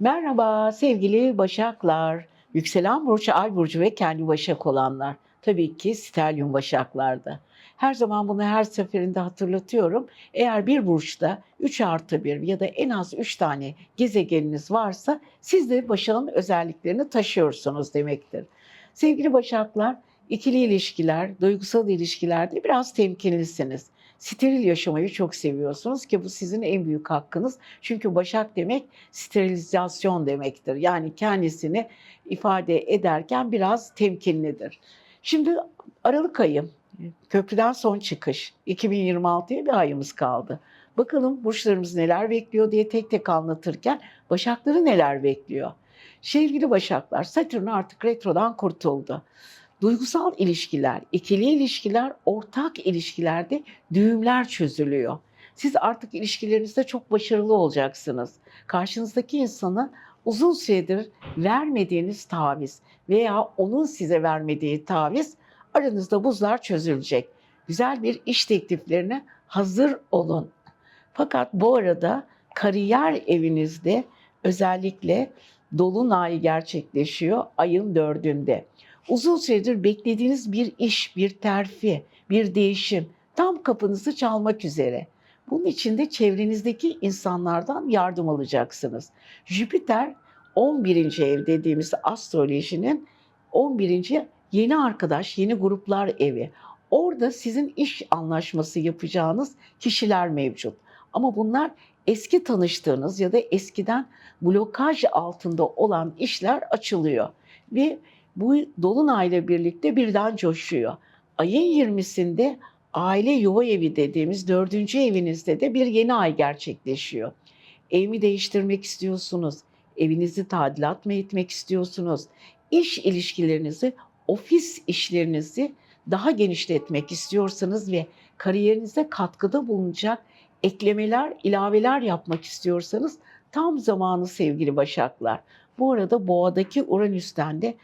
Merhaba sevgili Başaklar. Yükselen burç, ay burcu ve kendi Başak olanlar. Tabii ki stelyum Başaklarda. Her zaman bunu her seferinde hatırlatıyorum. Eğer bir burçta 3 artı 1 ya da en az 3 tane gezegeniniz varsa siz de Başak'ın özelliklerini taşıyorsunuz demektir. Sevgili Başaklar, ikili ilişkiler, duygusal ilişkilerde biraz temkinlisiniz. Steril yaşamayı çok seviyorsunuz ki bu sizin en büyük hakkınız. Çünkü Başak demek sterilizasyon demektir. Yani kendisini ifade ederken biraz temkinlidir. Şimdi Aralık ayı, köprüden son çıkış. 2026'ya bir ayımız kaldı. Bakalım burçlarımız neler bekliyor diye tek tek anlatırken Başakları neler bekliyor? Sevgili Başaklar, Satürn artık retrodan kurtuldu. Duygusal ilişkiler, ikili ilişkiler, ortak ilişkilerde düğümler çözülüyor. Siz artık ilişkilerinizde çok başarılı olacaksınız. Karşınızdaki insana uzun süredir vermediğiniz taviz veya onun size vermediği taviz aranızda buzlar çözülecek. Güzel bir iş tekliflerine hazır olun. Fakat bu arada kariyer evinizde özellikle dolunay gerçekleşiyor ayın dördünde. Uzun süredir beklediğiniz bir iş, bir terfi, bir değişim tam kapınızı çalmak üzere. Bunun için de çevrenizdeki insanlardan yardım alacaksınız. Jüpiter 11. ev dediğimiz astrolojinin 11. yeni arkadaş, yeni gruplar evi. Orada sizin iş anlaşması yapacağınız kişiler mevcut. Ama bunlar eski tanıştığınız ya da eskiden blokaj altında olan işler açılıyor. Ve bu dolunayla birlikte birden coşuyor. Ayın 20'sinde aile yuva evi dediğimiz dördüncü evinizde de bir yeni ay gerçekleşiyor. Evimi değiştirmek istiyorsunuz, evinizi tadilat mı etmek istiyorsunuz, iş ilişkilerinizi, ofis işlerinizi daha genişletmek istiyorsanız ve kariyerinize katkıda bulunacak eklemeler, ilaveler yapmak istiyorsanız tam zamanı sevgili Başaklar. Bu arada Boğa'daki Uranüs'ten de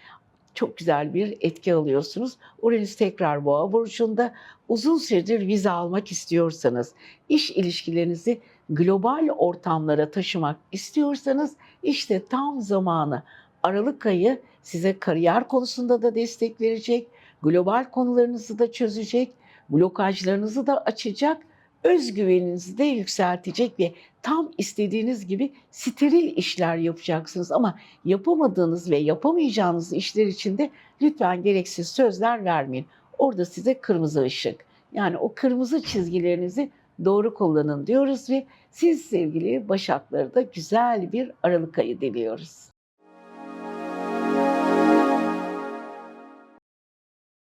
çok güzel bir etki alıyorsunuz. Uranüs tekrar Boğa burcunda. Uzun süredir vize almak istiyorsanız, iş ilişkilerinizi global ortamlara taşımak istiyorsanız işte tam zamanı. Aralık ayı size kariyer konusunda da destek verecek, global konularınızı da çözecek, blokajlarınızı da açacak, özgüveninizi de yükseltecek ve tam istediğiniz gibi steril işler yapacaksınız. Ama yapamadığınız ve yapamayacağınız işler için de lütfen gereksiz sözler vermeyin. Orada size kırmızı ışık. Yani o kırmızı çizgilerinizi doğru kullanın diyoruz ve siz sevgili Başakları da güzel bir Aralık ayı diliyoruz.